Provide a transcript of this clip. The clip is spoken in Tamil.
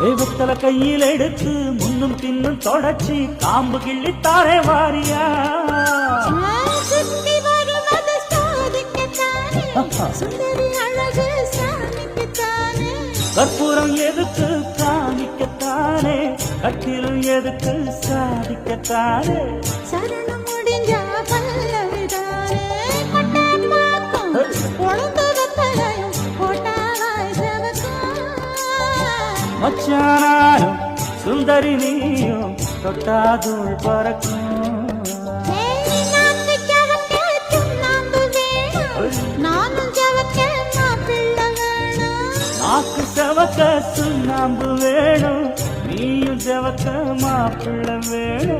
தெய்வத்தல கையில் எடுத்து முன்னும் பின்னும் தொடச்சி காம்பு வாரியா. சுந்தரி அழகு சாமிக்குத்தானே. கற்பூரம் எதுக்கு காமிக்கத்தானே? கட்டிலும் எதுக்கு சாதிக்கத்தானே? சரணம் వచ్చానాను సుందరి నీయు తొట్టాదుల్ పరకు నాకు చవక సున్నాంబు వేణు నీయు చవక మా పిల్ల వేణు